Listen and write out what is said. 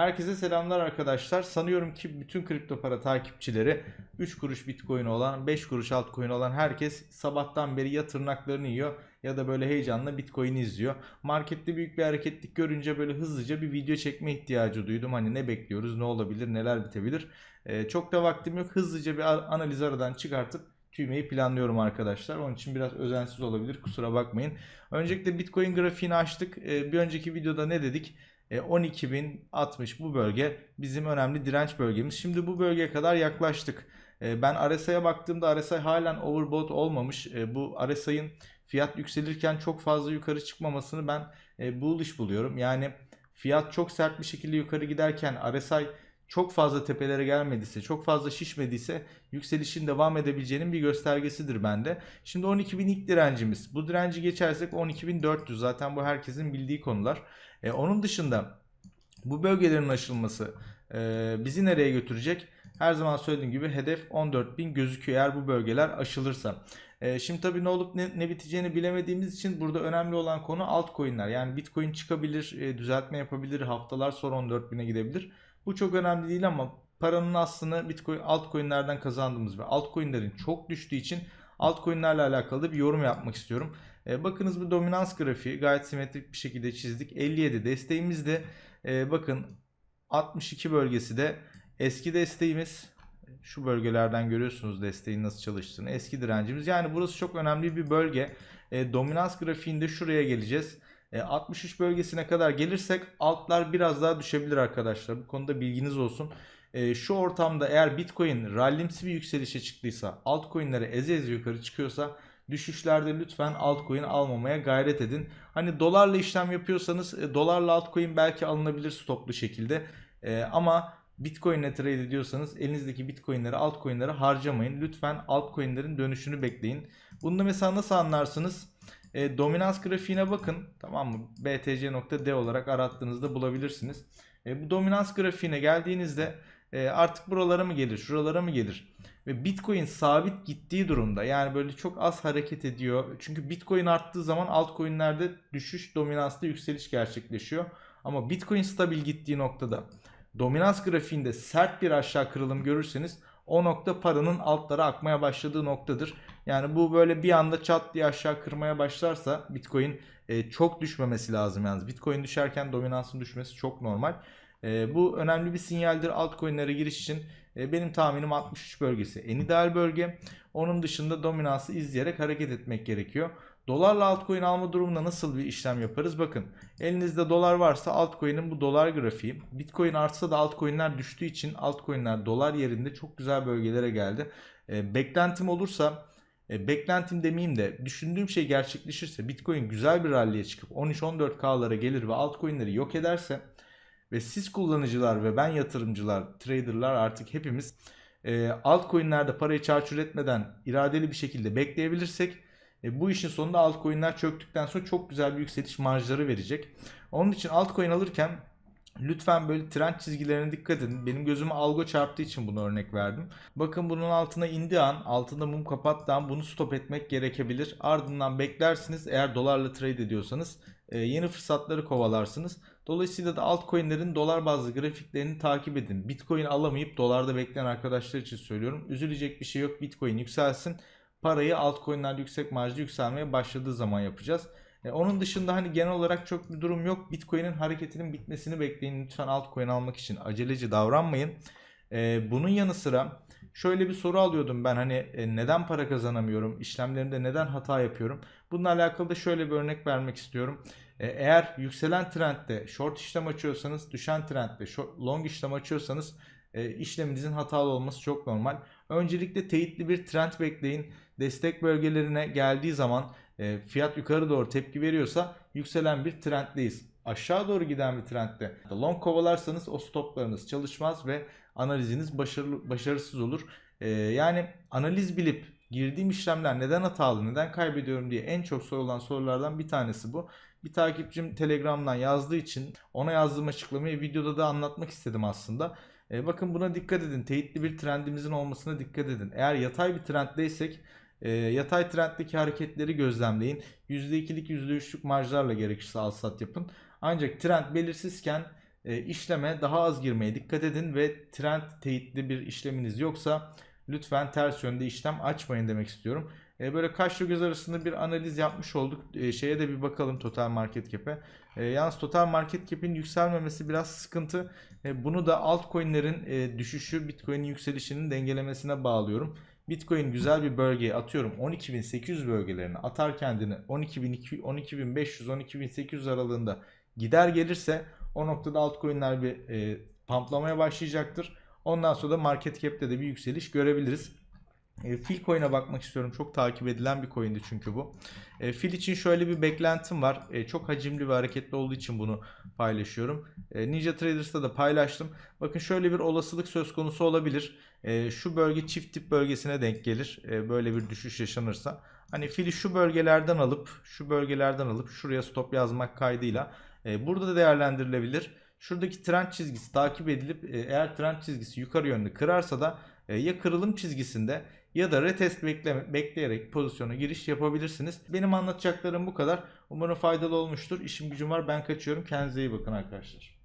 Herkese selamlar arkadaşlar. Sanıyorum ki bütün kripto para takipçileri 3 kuruş bitcoin olan 5 kuruş altcoin olan herkes sabahtan beri ya tırnaklarını yiyor ya da böyle heyecanla bitcoin izliyor. Markette büyük bir hareketlik görünce böyle hızlıca bir video çekme ihtiyacı duydum. Hani ne bekliyoruz ne olabilir neler bitebilir. Ee, çok da vaktim yok hızlıca bir analiz aradan çıkartıp tüymeyi planlıyorum arkadaşlar. Onun için biraz özensiz olabilir kusura bakmayın. Öncelikle bitcoin grafiğini açtık. Ee, bir önceki videoda ne dedik? E, 12.060 bu bölge bizim önemli direnç bölgemiz. Şimdi bu bölgeye kadar yaklaştık. E, Ben RSI'ye baktığımda RSI halen overbought olmamış. E, Bu RSI'ın fiyat yükselirken çok fazla yukarı çıkmamasını ben e, bullish buluyorum. Yani fiyat çok sert bir şekilde yukarı giderken RSI çok fazla tepelere gelmediyse, çok fazla şişmediyse yükselişin devam edebileceğinin bir göstergesidir bende. Şimdi 12.000 ilk direncimiz. Bu direnci geçersek 12.400 zaten bu herkesin bildiği konular. E, onun dışında bu bölgelerin aşılması e, bizi nereye götürecek? Her zaman söylediğim gibi hedef 14.000 gözüküyor eğer bu bölgeler aşılırsa. E, şimdi tabii ne olup ne, ne biteceğini bilemediğimiz için burada önemli olan konu altcoin'ler. Yani Bitcoin çıkabilir, e, düzeltme yapabilir, haftalar sonra 14.000'e gidebilir. Bu çok önemli değil ama paranın aslını Bitcoin altcoin'lerden kazandığımız ve altcoin'lerin çok düştüğü için altcoin'lerle alakalı bir yorum yapmak istiyorum. E, bakınız bu dominans grafiği gayet simetrik bir şekilde çizdik. 57 desteğimizde e, bakın 62 bölgesi de eski desteğimiz. Şu bölgelerden görüyorsunuz desteğin nasıl çalıştığını. Eski direncimiz. Yani burası çok önemli bir bölge. E, dominans grafiğinde şuraya geleceğiz. E, 63 bölgesine kadar gelirsek altlar biraz daha düşebilir arkadaşlar. Bu konuda bilginiz olsun. E, şu ortamda eğer Bitcoin rallimsi bir yükselişe çıktıysa, altcoin'lere eze eze yukarı çıkıyorsa düşüşlerde lütfen altcoin almamaya gayret edin. Hani dolarla işlem yapıyorsanız e, dolarla altcoin belki alınabilir stoplu şekilde. E, ama Bitcoin ile trade ediyorsanız elinizdeki Bitcoin'leri altcoin'lere harcamayın. Lütfen altcoin'lerin dönüşünü bekleyin. Bunu mesela nasıl anlarsınız? E, dominans grafiğine bakın. Tamam mı? btc.d olarak arattığınızda bulabilirsiniz. E, bu dominans grafiğine geldiğinizde e, artık buralara mı gelir, şuralara mı gelir? Ve Bitcoin sabit gittiği durumda yani böyle çok az hareket ediyor. Çünkü Bitcoin arttığı zaman altcoin'lerde düşüş, dominansta yükseliş gerçekleşiyor. Ama Bitcoin stabil gittiği noktada dominans grafiğinde sert bir aşağı kırılım görürseniz o nokta paranın altlara akmaya başladığı noktadır. Yani bu böyle bir anda çat diye aşağı kırmaya başlarsa Bitcoin e, çok düşmemesi lazım yalnız. Bitcoin düşerken dominansın düşmesi çok normal. E, bu önemli bir sinyaldir altcoin'lere giriş için. E, benim tahminim 63 bölgesi en ideal bölge. Onun dışında dominansı izleyerek hareket etmek gerekiyor. Dolarla altcoin alma durumunda nasıl bir işlem yaparız? Bakın elinizde dolar varsa altcoin'in bu dolar grafiği. Bitcoin artsa da altcoin'ler düştüğü için altcoin'ler dolar yerinde çok güzel bölgelere geldi. E, beklentim olursa e, beklentim demeyeyim de düşündüğüm şey gerçekleşirse Bitcoin güzel bir rally'e çıkıp 13-14K'lara gelir ve altcoin'leri yok ederse ve siz kullanıcılar ve ben yatırımcılar, traderlar artık hepimiz e, altcoin'lerde parayı çarçur etmeden iradeli bir şekilde bekleyebilirsek e, bu işin sonunda altcoin'ler çöktükten sonra çok güzel bir yükseliş marjları verecek. Onun için altcoin alırken lütfen böyle trend çizgilerine dikkat edin. Benim gözüme algo çarptığı için bunu örnek verdim. Bakın bunun altına indiği an, altında mum kapattığı an bunu stop etmek gerekebilir. Ardından beklersiniz eğer dolarla trade ediyorsanız yeni fırsatları kovalarsınız. Dolayısıyla da altcoin'lerin dolar bazlı grafiklerini takip edin. Bitcoin alamayıp dolarda bekleyen arkadaşlar için söylüyorum. Üzülecek bir şey yok. Bitcoin yükselsin. Parayı altcoin'ler yüksek marjlı yükselmeye başladığı zaman yapacağız. E, onun dışında hani genel olarak çok bir durum yok. Bitcoin'in hareketinin bitmesini bekleyin. Lütfen altcoin almak için aceleci davranmayın. E, bunun yanı sıra şöyle bir soru alıyordum ben hani e, neden para kazanamıyorum? İşlemlerimde neden hata yapıyorum? Bununla alakalı da şöyle bir örnek vermek istiyorum. E, eğer yükselen trendde short işlem açıyorsanız, düşen trendde short, long işlem açıyorsanız e, işleminizin hatalı olması çok normal. Öncelikle teyitli bir trend bekleyin. Destek bölgelerine geldiği zaman e, fiyat yukarı doğru tepki veriyorsa yükselen bir trenddeyiz. Aşağı doğru giden bir trendde long kovalarsanız o stoplarınız çalışmaz ve analiziniz başarılı, başarısız olur. E, yani analiz bilip girdiğim işlemler neden hatalı, neden kaybediyorum diye en çok sorulan sorulardan bir tanesi bu. Bir takipçim Telegram'dan yazdığı için ona yazdığım açıklamayı videoda da anlatmak istedim aslında. E, bakın buna dikkat edin. Teyitli bir trendimizin olmasına dikkat edin. Eğer yatay bir trenddeysek e, yatay trenddeki hareketleri gözlemleyin. %2'lik %3'lük marjlarla gerekirse al sat yapın. Ancak trend belirsizken e, işleme daha az girmeye dikkat edin ve trend teyitli bir işleminiz yoksa lütfen ters yönde işlem açmayın demek istiyorum. E, böyle kaşla göz arasında bir analiz yapmış olduk. E, şeye de bir bakalım total market cap'e. Yalnız total market cap'in yükselmemesi biraz sıkıntı. Bunu da altcoin'lerin düşüşü Bitcoin'in yükselişinin dengelemesine bağlıyorum. Bitcoin güzel bir bölgeye atıyorum 12.800 bölgelerine atar kendini 12.200, 12.500 12.800 aralığında gider gelirse o noktada altcoin'ler bir e, pamplamaya başlayacaktır. Ondan sonra da market cap'te de bir yükseliş görebiliriz. E, Fil coin'e bakmak istiyorum. Çok takip edilen bir coin'di çünkü bu. E, Fil için şöyle bir beklentim var. E, çok hacimli ve hareketli olduğu için bunu paylaşıyorum. E, Ninja Traders'ta da paylaştım. Bakın şöyle bir olasılık söz konusu olabilir. E, şu bölge çift tip bölgesine denk gelir. E, böyle bir düşüş yaşanırsa. Hani fili şu bölgelerden alıp şu bölgelerden alıp şuraya stop yazmak kaydıyla e, burada da değerlendirilebilir. Şuradaki trend çizgisi takip edilip e, eğer trend çizgisi yukarı yönlü kırarsa da e, ya kırılım çizgisinde ya da retest bekleme, bekleyerek pozisyona giriş yapabilirsiniz. Benim anlatacaklarım bu kadar. Umarım faydalı olmuştur. İşim gücüm var ben kaçıyorum. Kendinize iyi bakın arkadaşlar.